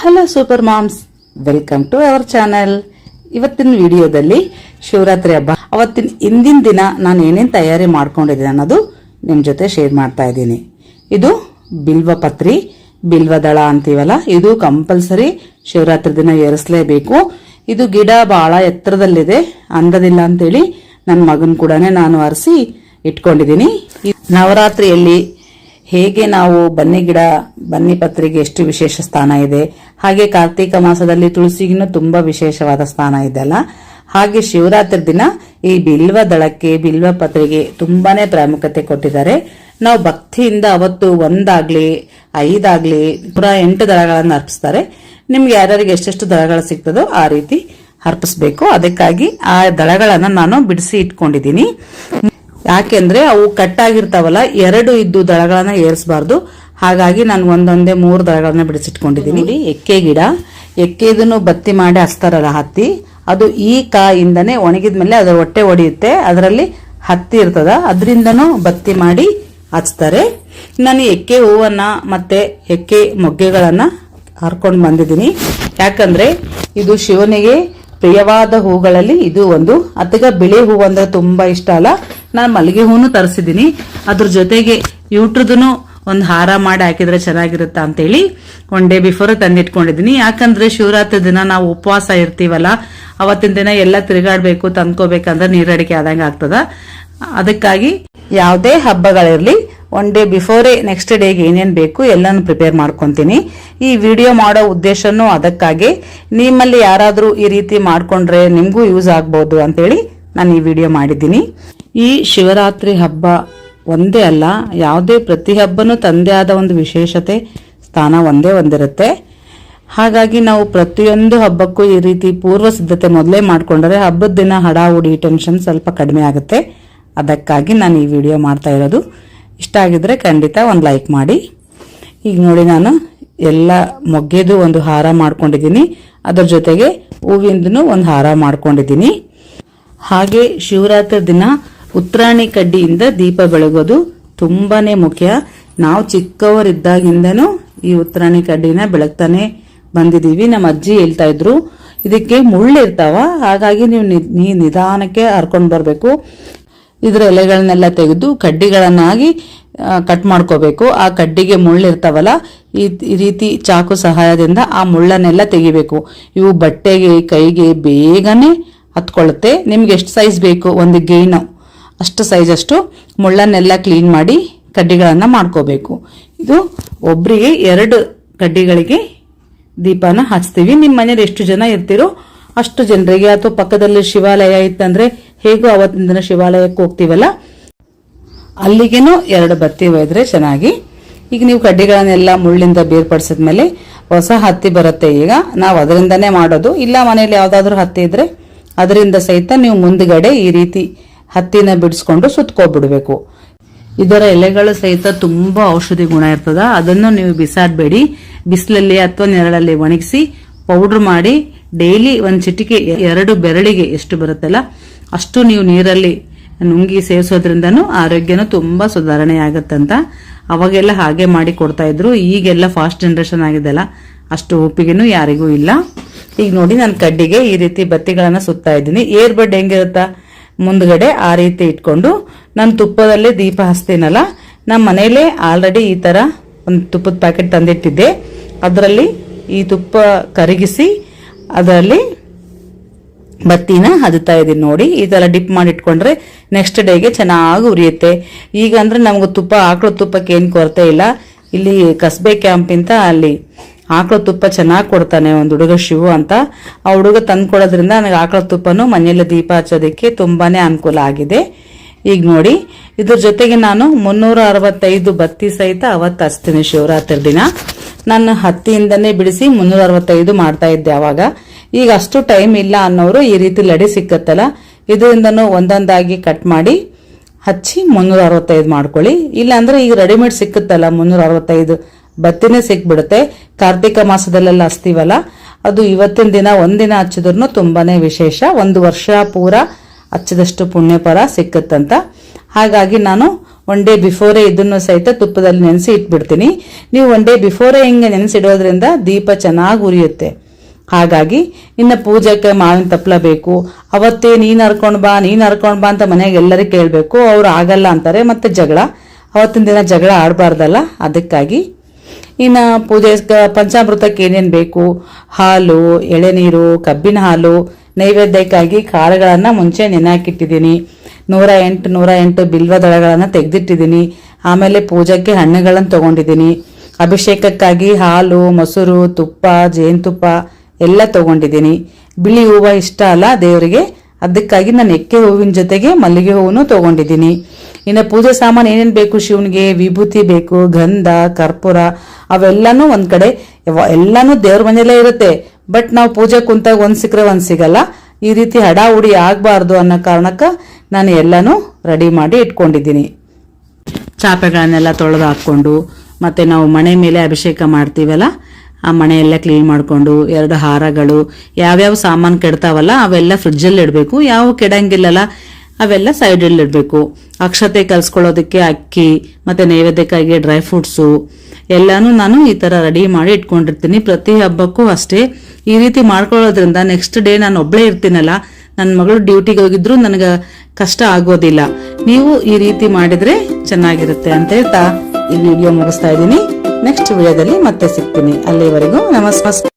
Hello super moms, welcome to our channel. ಇವತ್ತಿನ ವಿಡಿಯೋದಲ್ಲಿ ಶಿವರಾತ್ರಿ ಹಬ್ಬ. ಅವತ್ತಿನ ಹಿಂದಿನ ದಿನ ನಾನು ಏನೇನು ತಯಾರಿ ಮಾಡ್ಕೊಂಡಿದ್ದೀನಿ ಅನ್ನೋದು ನಿಮ್ಮ ಜೊತೆ ಶೇರ್ ಮಾಡ್ತಾ ಇದ್ದೀನಿ. ಇದು ಬಿಲ್ವ ಪತ್ರಿ ಬಿಲ್ವದಳ ಅಂತೀವಲ್ಲ, ಇದು ಕಂಪಲ್ಸರಿ ಶಿವರಾತ್ರಿ ದಿನ ಏರಿಸಲೇಬೇಕು. ಇದು ಗಿಡ ಬಹಳ ಎತ್ತರದಲ್ಲಿದೆ, ಅಂದದಿಲ್ಲ ಅಂತೇಳಿ ನನ್ನ ಮಗನ ಕೂಡ ನಾನು ಅರಿಸಿ ಇಟ್ಕೊಂಡಿದ್ದೀನಿ. ನವರಾತ್ರಿಯಲ್ಲಿ ಹೇಗೆ ನಾವು ಬನ್ನಿ ಗಿಡ, ಬನ್ನಿ ಪತ್ರಿಗೆ ಎಷ್ಟು ವಿಶೇಷ ಸ್ಥಾನ ಇದೆ? ಹಾಗೆ ಕಾರ್ತೀಕ ಮಾಸದಲ್ಲಿ ತುಳಸಿಗಿನ ತುಂಬಾ ವಿಶೇಷವಾದ ಸ್ಥಾನ ಇದೆ ಅಲ್ಲ? ಹಾಗೆ ಶಿವರಾತ್ರಿ ದಿನ ಈ ಬಿಲ್ವ ದಳಕ್ಕೆ, ಬಿಲ್ವ ಪತ್ರಿಗೆ ತುಂಬಾನೇ ಪ್ರಾಮುಖ್ಯತೆ ಕೊಟ್ಟಿದ್ದಾರೆ. ನಾವು ಭಕ್ತಿಯಿಂದ ಅವತ್ತು ಒಂದಾಗ್ಲಿ, ಐದಾಗ್ಲಿ, ಪುರ ಎಂಟು ದಳಗಳನ್ನು ಅರ್ಪಿಸ್ತಾರೆ. ನಿಮ್ಗೆ ಯಾರ್ಯಾರಿಗೆ ಎಷ್ಟೆಷ್ಟು ದಳಗಳು ಸಿಗ್ತದೋ ಆ ರೀತಿ ಅರ್ಪಿಸ್ಬೇಕು. ಅದಕ್ಕಾಗಿ ಆ ದಳಗಳನ್ನು ನಾನು ಬಿಡಿಸಿ ಇಟ್ಕೊಂಡಿದ್ದೀನಿ. ಯಾಕೆಂದ್ರೆ ಅವು ಕಟ್ಟಾಗಿರ್ತಾವಲ್ಲ ಎರಡು ಇದ್ದು ದಳಗಳನ್ನ ಏರಿಸಬಾರ್ದು. ಹಾಗಾಗಿ ನಾನು ಒಂದೊಂದೇ ಮೂರು ದಳಗಳನ್ನ ಬಿಡಿಸಿಟ್ಕೊಂಡಿದ್ದೀನಿ. ಇಲ್ಲಿ ಎಕ್ಕೆ ಗಿಡ ಎಕ್ಕೆದನ್ನು ಬತ್ತಿ ಮಾಡಿ ಹಚ್ತಾರಲ್ಲ ಹತ್ತಿ ಅದು ಈ ಕಾಯಿಂದನೇ ಒಣಗಿದ್ಮೇಲೆ ಅದರ ಹೊಟ್ಟೆ ಒಡೆಯುತ್ತೆ. ಅದರಲ್ಲಿ ಹತ್ತಿ ಇರ್ತದ ಅದರಿಂದನೂ ಬತ್ತಿ ಮಾಡಿ ಹಚ್ತಾರೆ. ನಾನು ಎಕ್ಕೆ ಹೂವನ್ನ ಮತ್ತೆ ಎಕ್ಕೆ ಮೊಗ್ಗೆಗಳನ್ನ ಹರ್ಕೊಂಡು ಬಂದಿದ್ದೀನಿ. ಯಾಕಂದ್ರೆ ಇದು ಶಿವನಿಗೆ ಪ್ರಿಯವಾದ ಹೂಗಳಲ್ಲಿ ಇದು ಒಂದು. ಅತ್ತಗ ಬಿಳಿ ಹೂವು ಅಂದ್ರೆ ತುಂಬಾ ಇಷ್ಟ ಅಲ್ಲ. ನಾನು ಮಲ್ಲಿಗೆ ಹೂನು ತರಿಸಿದ್ದೀನಿ ಅದ್ರ ಜೊತೆಗೆ ಯೂಟ್ರದೂ ಒಂದು ಹಾರ ಮಾಡಿ ಹಾಕಿದ್ರೆ ಚೆನ್ನಾಗಿರುತ್ತಾ ಅಂತೇಳಿ ಒನ್ ಡೇ ಬಿಫೋರ್ ತಂದಿಟ್ಕೊಂಡಿದ್ದೀನಿ ಯಾಕಂದ್ರೆ ಶಿವರಾತ್ರಿ ದಿನ ನಾವು ಉಪವಾಸ ಇರ್ತೀವಲ್ಲ, ಅವತ್ತಿನ ದಿನ ಎಲ್ಲ ತಿರುಗಾಡಬೇಕು, ತಂದ್ಕೋಬೇಕಂದ್ರೆ ನೀರಡಿಕೆ ಆದಂಗೆ ಆಗ್ತದ. ಅದಕ್ಕಾಗಿ ಯಾವುದೇ ಹಬ್ಬಗಳಿರಲಿ ಒನ್ ಡೇ ಬಿಫೋರೇ ನೆಕ್ಸ್ಟ್ ಡೇಗೆ ಏನೇನು ಬೇಕು ಎಲ್ಲನೂ ಪ್ರಿಪೇರ್ ಮಾಡ್ಕೊತೀನಿ. ಈ ವಿಡಿಯೋ ಮಾಡೋ ಉದ್ದೇಶನೂ ಅದಕ್ಕಾಗಿ. ನಿಮ್ಮಲ್ಲಿ ಯಾರಾದರೂ ಈ ರೀತಿ ಮಾಡಿಕೊಂಡ್ರೆ ನಿಮಗೂ ಯೂಸ್ ಆಗ್ಬೋದು ಅಂತೇಳಿ ನಾನು ಈ ವಿಡಿಯೋ ಮಾಡಿದ್ದೀನಿ. ಈ ಶಿವರಾತ್ರಿ ಹಬ್ಬ ಒಂದೇ ಅಲ್ಲ, ಯಾವುದೇ ಪ್ರತಿ ಹಬ್ಬನೂ ತಂದೆ ಆದ ಒಂದು ವಿಶೇಷತೆ, ಸ್ಥಾನ ಒಂದೇ ಒಂದಿರುತ್ತೆ. ಹಾಗಾಗಿ ನಾವು ಪ್ರತಿಯೊಂದು ಹಬ್ಬಕ್ಕೂ ಈ ರೀತಿ ಪೂರ್ವ ಸಿದ್ಧತೆ ಮೊದಲೇ ಮಾಡಿಕೊಂಡರೆ ಹಬ್ಬದ ದಿನ ಹಡಾಹುಡಿ ಟೆನ್ಷನ್ ಸ್ವಲ್ಪ ಕಡಿಮೆ ಆಗುತ್ತೆ. ಅದಕ್ಕಾಗಿ ನಾನು ಈ ವಿಡಿಯೋ ಮಾಡ್ತಾ ಇರೋದು. ಇಷ್ಟ ಆಗಿದ್ರೆ ಖಂಡಿತ ಒಂದು ಲೈಕ್ ಮಾಡಿ. ಈಗ ನೋಡಿ ನಾನು ಎಲ್ಲ ಮೊಗ್ಗೆದು ಒಂದು ಹಾರ ಮಾಡ್ಕೊಂಡಿದ್ದೀನಿ. ಅದರ ಜೊತೆಗೆ ಹೂವಿಂದನೂ ಒಂದು ಹಾರ ಮಾಡ್ಕೊಂಡಿದ್ದೀನಿ. ಹಾಗೆ ಶಿವರಾತ್ರಿ ದಿನ ಉತ್ತರಾಣಿ ಕಡ್ಡಿಯಿಂದ ದೀಪ ಬೆಳಗೋದು ತುಂಬಾನೇ ಮುಖ್ಯ. ನಾವು ಚಿಕ್ಕವರಿದ್ದಾಗಿಂದನು ಈ ಉತ್ತರಾಣಿ ಕಡ್ಡಿನ ಬೆಳಗ್ತಾನೆ ಬಂದಿದೀವಿ ನಮ್ಮ ಅಜ್ಜಿ ಹೇಳ್ತಾ ಇದ್ರು, ಇದಕ್ಕೆ ಮುಳ್ಳು ಇರ್ತಾವ, ಹಾಗಾಗಿ ನೀವು ನಿ- ನಿಧಾನಕ್ಕೆ ಹರ್ಕೊಂಡು ಬರಬೇಕು. ಇದರ ಎಲೆಗಳನ್ನೆಲ್ಲ ತೆಗೆದು ಕಡ್ಡಿಗಳನ್ನಾಗಿ ಕಟ್ ಮಾಡ್ಕೋಬೇಕು. ಆ ಕಡ್ಡಿಗೆ ಮುಳ್ಳು ಇರ್ತಾವಲ್ಲ, ಈ ಈ ರೀತಿ ಚಾಕು ಸಹಾಯದಿಂದ ಆ ಮುಳ್ಳನ್ನೆಲ್ಲ ತೆಗಿಬೇಕು. ಇವು ಬಟ್ಟೆಗೆ, ಕೈಗೆ ಬೇಗನೆ ಹತ್ಕೊಳ್ಳುತ್ತೆ. ನಿಮ್ಗೆ ಎಷ್ಟು ಸೈಜ್ ಬೇಕು, ಒಂದು ಗೇನು ಅಷ್ಟು ಸೈಜ್ ಅಷ್ಟು ಮುಳ್ಳನ್ನೆಲ್ಲ ಕ್ಲೀನ್ ಮಾಡಿ ಕಡ್ಡಿಗಳನ್ನು ಮಾಡ್ಕೋಬೇಕು. ಇದು ಒಬ್ರಿಗೆ ಎರಡು ಕಡ್ಡಿಗಳಿಗೆ ದೀಪನ ಹಚ್ತೀವಿ. ನಿಮ್ಮ ಮನೇಲಿ ಎಷ್ಟು ಜನ ಇರ್ತೀರೋ ಅಷ್ಟು ಜನರಿಗೆ, ಅಥವಾ ಪಕ್ಕದಲ್ಲಿ ಶಿವಾಲಯ ಇತ್ತಂದ್ರೆ ಹೇಗೂ ಅವತ್ತಿನ ದಿನ ಶಿವಾಲಯಕ್ಕೆ ಹೋಗ್ತೀವಲ್ಲ, ಅಲ್ಲಿಗೇನು ಎರಡು ಬತ್ತಿ ಒಯ್ದ್ರೆ ಚೆನ್ನಾಗಿ. ಈಗ ನೀವು ಕಡ್ಡಿಗಳನ್ನೆಲ್ಲ ಮುಳ್ಳಿಂದ ಬೇರ್ಪಡಿಸಿದ್ಮೇಲೆ ಹೊಸ ಹತ್ತಿ ಬರುತ್ತೆ ಈಗ. ನಾವು ಅದರಿಂದನೇ ಮಾಡೋದು. ಇಲ್ಲ ಮನೆಯಲ್ಲಿ ಯಾವುದಾದ್ರೂ ಹತ್ತಿ ಇದ್ರೆ ಅದರಿಂದ ಸಹಿತ ನೀವು ಮುಂದ್ಗಡೆ ಈ ರೀತಿ ಹತ್ತಿನ ಬಿಡಿಸ್ಕೊಂಡು ಸುತ್ಕೊಬಿಡ್ಬೇಕು. ಇದರ ಎಲೆಗಳು ಸಹಿತ ತುಂಬಾ ಔಷಧಿ ಗುಣ ಇರ್ತದ. ಅದನ್ನು ನೀವು ಬಿಸಾಡಬೇಡಿ. ಬಿಸಿಲಲ್ಲಿ ಅಥವಾ ನೆರಳಲ್ಲಿ ಒಣಗಿಸಿ ಪೌಡರ್ ಮಾಡಿ ಡೈಲಿ ಒಂದು ಚಿಟಿಕೆ ಎರಡು ಬೆರಳಿಗೆ ಎಷ್ಟು ಬರುತ್ತಲ್ಲ, ಅಷ್ಟು ನೀವು ನೀರಲ್ಲಿ ನುಂಗಿ ಸೇವಿಸೋದ್ರಿಂದನೂ ಆರೋಗ್ಯನೂ ತುಂಬಾ ಸುಧಾರಣೆ ಆಗತ್ತಂತ ಅವಾಗೆಲ್ಲ ಹಾಗೆ ಮಾಡಿ ಕೊಡ್ತಾ ಇದ್ರು. ಈಗೆಲ್ಲ ಫಾಸ್ಟ್ ಜನರೇಷನ್ ಆಗಿದೆಲ್ಲ. ಅಷ್ಟು ಒಪ್ಪಿಗೆನೂ ಯಾರಿಗೂ ಇಲ್ಲ. ಈಗ ನೋಡಿ ನಾನು ಕಡ್ಡಿಗೆ ಈ ರೀತಿ ಬತ್ತಿಗಳನ್ನು ಸುತ್ತಾ ಇದ್ದೀನಿ. ಏರ್ ಬಡ್ ಹೆಂಗಿರುತ್ತಾ? ಮುಂದ್ಗಡೆ ಆ ರೀತಿ ಇಟ್ಕೊಂಡು ನಾನು ತುಪ್ಪದಲ್ಲೇ ದೀಪ ಹಚ್ತೀನಲ್ಲ ನಮ್ಮ ಮನೇಲೆ ಆಲ್ರೆಡಿ ಈ ತರ ಒಂದು ತುಪ್ಪದ ಪ್ಯಾಕೆಟ್ ತಂದಿಟ್ಟಿದ್ದೆ. ಅದರಲ್ಲಿ ಈ ತುಪ್ಪ ಕರಗಿಸಿ ಅದರಲ್ಲಿ ಬತ್ತಿನ ಹದುತ್ತಾ ಇದ್ದೀನಿ ನೋಡಿ. ಈ ಥರ ಡಿಪ್ ಮಾಡಿ ಇಟ್ಕೊಂಡ್ರೆ ನೆಕ್ಸ್ಟ್ ಡೇಗೆ ಚೆನ್ನಾಗಿ ಉರಿಯುತ್ತೆ. ಈಗ ಅಂದರೆ ನಮ್ಗೆ ತುಪ್ಪ ಆಕಳು ತುಪ್ಪಕ್ಕೆ ಏನ್ ಕೊರತೆ ಇಲ್ಲ. ಇಲ್ಲಿ ಕಸ್ಬೆ ಕ್ಯಾಂಪ್ ಅಂತ ಅಲ್ಲಿ ಆಕಳ ತುಪ್ಪ ಚೆನ್ನಾಗಿ ಕೊಡ್ತಾನೆ ಒಂದು ಹುಡುಗ ಶಿವು ಅಂತ. ಆ ಹುಡುಗ ತಂದು ಕೊಡೋದ್ರಿಂದ ನನಗೆ ಆಕಳ ತುಪ್ಪನು ಮನೆಯಲ್ಲಿ ದೀಪ ಹಚ್ಚೋದಕ್ಕೆ ತುಂಬಾನೇ ಅನುಕೂಲ ಆಗಿದೆ. ಈಗ ನೋಡಿ, ಇದ್ರ ಜೊತೆಗೆ ನಾನು ಮುನ್ನೂರ ಅರವತ್ತೈದು ಬತ್ತಿ ಸಹಿತ ಅವತ್ತು ಹಚ್ತೀನಿ ಶಿವರಾತ್ರಿ ದಿನ. ನಾನು ಹತ್ತಿಯಿಂದನೇ ಬಿಡಿಸಿ ಮುನ್ನೂರ ಅರವತ್ತೈದು ಮಾಡ್ತಾ ಇದ್ದೆ ಅವಾಗ. ಈಗ ಅಷ್ಟು ಟೈಮ್ ಇಲ್ಲ ಅನ್ನೋರು ಈ ರೀತಿ ಲಡಿ ಸಿಕ್ಕತ್ತಲ್ಲ. ಇದರಿಂದನೂ ಒಂದೊಂದಾಗಿ ಕಟ್ ಮಾಡಿ ಹಚ್ಚಿ ಮುನ್ನೂರ ಅರವತ್ತೈದು ಮಾಡ್ಕೊಳ್ಳಿ. ಇಲ್ಲಾಂದ್ರೆ ಈಗ ರೆಡಿಮೇಡ್ ಸಿಕ್ಕುತ್ತಲ್ಲ ಮುನ್ನೂರ ಅರವತ್ತೈದು. ಬತ್ತಿನೇ ಸಿಕ್ಬಿಡುತ್ತೆ. ಕಾರ್ತಿಕ ಮಾಸದಲ್ಲೆಲ್ಲ ಹಚ್ತೀವಲ್ಲ ಅದು ಇವತ್ತಿನ ದಿನ, ಒಂದಿನ ಹಚ್ಚಿದ್ರು ತುಂಬಾನೇ ವಿಶೇಷ. ಒಂದು ವರ್ಷ ಪೂರ ಹಚ್ಚಿದಷ್ಟು ಪುಣ್ಯಫಲ ಸಿಕ್ಕತ್ತಂತ. ಹಾಗಾಗಿ ನಾನು ಒನ್ ಡೇ ಬಿಫೋರೇ ಇದನ್ನು ಸಹಿತ ತುಪ್ಪದಲ್ಲಿ ನೆನೆಸಿ ಇಟ್ಬಿಡ್ತೀನಿ. ನೀವು ಒನ್ ಡೇ ಬಿಫೋರೇ ಹಿಂಗೆ ನೆನೆಸಿಡೋದ್ರಿಂದ ದೀಪ ಚೆನ್ನಾಗಿ ಉರಿಯುತ್ತೆ. ಹಾಗಾಗಿ ಇನ್ನು ಪೂಜೆಗೆ ಮಾವಿನ ತಪ್ಪಲ ಬೇಕು. ಅವತ್ತೇ ನೀನು ಹರ್ಕೊಂಡು ಬಾ, ನೀನು ಹರ್ಕೊಂಡು ಬಾ ಅಂತ ಮನೆಗೆ ಎಲ್ಲರಿಗೂ ಕೇಳಬೇಕು. ಅವ್ರು ಆಗಲ್ಲ ಅಂತಾರೆ, ಮತ್ತೆ ಜಗಳ. ಅವತ್ತಿನ ದಿನ ಜಗಳ ಆಡಬಾರ್ದಲ್ಲ. ಅದಕ್ಕಾಗಿ ಇನ್ನು ಪೂಜೆ ಪಂಚಾಮೃತಕ್ಕೆ ಏನೇನು ಬೇಕು? ಹಾಲು ಎಳೆನೀರು ಕಬ್ಬಿನ ಹಾಲು, ನೈವೇದ್ಯಕ್ಕಾಗಿ ಕಾಳುಗಳನ್ನು ಮುಂಚೆ ನೆನೆಹಾಕಿಟ್ಟಿದ್ದೀನಿ ನೂರ ಎಂಟು ನೂರ ಎಂಟು ಬಿಲ್ವ ದಳಗಳನ್ನು ತೆಗೆದಿಟ್ಟಿದ್ದೀನಿ. ಆಮೇಲೆ ಪೂಜೆಗೆ ಹಣ್ಣುಗಳನ್ನು ತಗೊಂಡಿದ್ದೀನಿ. ಅಭಿಷೇಕಕ್ಕಾಗಿ ಹಾಲು, ಮೊಸರು, ತುಪ್ಪ, ಜೇನುತುಪ್ಪ ಎಲ್ಲ ತಗೊಂಡಿದ್ದೀನಿ. ಬಿಳಿ ಹೂವು ಇಷ್ಟ ಅಲ್ಲ ದೇವರಿಗೆ, ಅದಕ್ಕಾಗಿ ನಾನು ಎಕ್ಕೆ ಹೂವಿನ ಜೊತೆಗೆ ಮಲ್ಲಿಗೆ ಹೂವನ್ನು ತಗೊಂಡಿದ್ದೀನಿ. ಇನ್ನು ಪೂಜೆ ಸಾಮಾನು ಏನೇನು ಬೇಕು? ಶಿವನಿಗೆ ವಿಭೂತಿ ಬೇಕು, ಗಂಧ, ಕರ್ಪೂರ, ಅವೆಲ್ಲನೂ ಒಂದು ಕಡೆ. ಎಲ್ಲನೂ ದೇವ್ರ ಮನೆಯಲ್ಲೇ ಇರುತ್ತೆ. ಬಟ್ ನಾವು ಪೂಜೆ ಕುಂತಾಗ ಒಂದು ಸಿಕ್ಕರೆ ಒಂದು ಸಿಗಲ್ಲ. ಈ ರೀತಿ ಹಡಾಹುಡಿ ಆಗಬಾರ್ದು ಅನ್ನೋ ಕಾರಣಕ್ಕೆ ನಾನು ಎಲ್ಲಾನು ರೆಡಿ ಮಾಡಿ ಇಟ್ಕೊಂಡಿದ್ದೀನಿ. ಚಾಪೆಗಳನ್ನೆಲ್ಲ ತೊಳೆದು ಹಾಕ್ಕೊಂಡು, ಮತ್ತೆ ನಾವು ಮನೆ ಮೇಲೆ ಅಭಿಷೇಕ ಮಾಡ್ತೀವಲ್ಲ, ಆ ಮನೆಯೆಲ್ಲ ಕ್ಲೀನ್ ಮಾಡಿಕೊಂಡು, ಎರಡು ಹಾರಗಳು, ಯಾವ್ಯಾವ ಸಾಮಾನು ಕೆಡ್ತಾವಲ್ಲ, ಅವೆಲ್ಲ ಫ್ರಿಡ್ಜಲ್ಲಿ ಇಡಬೇಕು. ಯಾವ ಕೆಡಂಗಿಲ್ಲಲ್ಲ ಅವೆಲ್ಲ ಸೈಡಲ್ಲಿ ಇಡಬೇಕು. ಅಕ್ಷತೆ ಕಲ್ಸ್ಕೊಳ್ಳೋದಕ್ಕೆ ಅಕ್ಕಿ, ಮತ್ತೆ ನೈವೇದ್ಯಕ್ಕಾಗಿ ಡ್ರೈ ಫ್ರೂಟ್ಸು ಎಲ್ಲಾನು ನಾನು ಈ ತರ ರೆಡಿ ಮಾಡಿ ಇಟ್ಕೊಂಡಿರ್ತೀನಿ. ಪ್ರತಿ ಹಬ್ಬಕ್ಕೂ ಅಷ್ಟೇ. ಈ ರೀತಿ ಮಾಡ್ಕೊಳ್ಳೋದ್ರಿಂದ ನೆಕ್ಸ್ಟ್ ಡೇ ನಾನು ಒಬ್ಳೇ ಇರ್ತೀನಲ್ಲ ನನ್ನ ಮಗಳು ಡ್ಯೂಟಿಗೆ ಹೋಗಿದ್ರು ನನಗೆ ಕಷ್ಟ ಆಗೋದಿಲ್ಲ. ನೀವು ಈ ರೀತಿ ಮಾಡಿದ್ರೆ ಚೆನ್ನಾಗಿರುತ್ತೆ ಅಂತ ಹೇಳ್ತಾ ಈ ವಿಡಿಯೋ ಮುಗಿಸ್ತಾ ಇದ್ದೀನಿ. ನೆಕ್ಸ್ಟ್ ವಿಡಿಯೋದಲ್ಲಿ ಮತ್ತೆ ಸಿಗ್ತೀನಿ. ಅಲ್ಲಿವರೆಗೂ ನಮಸ್ಕಾರ.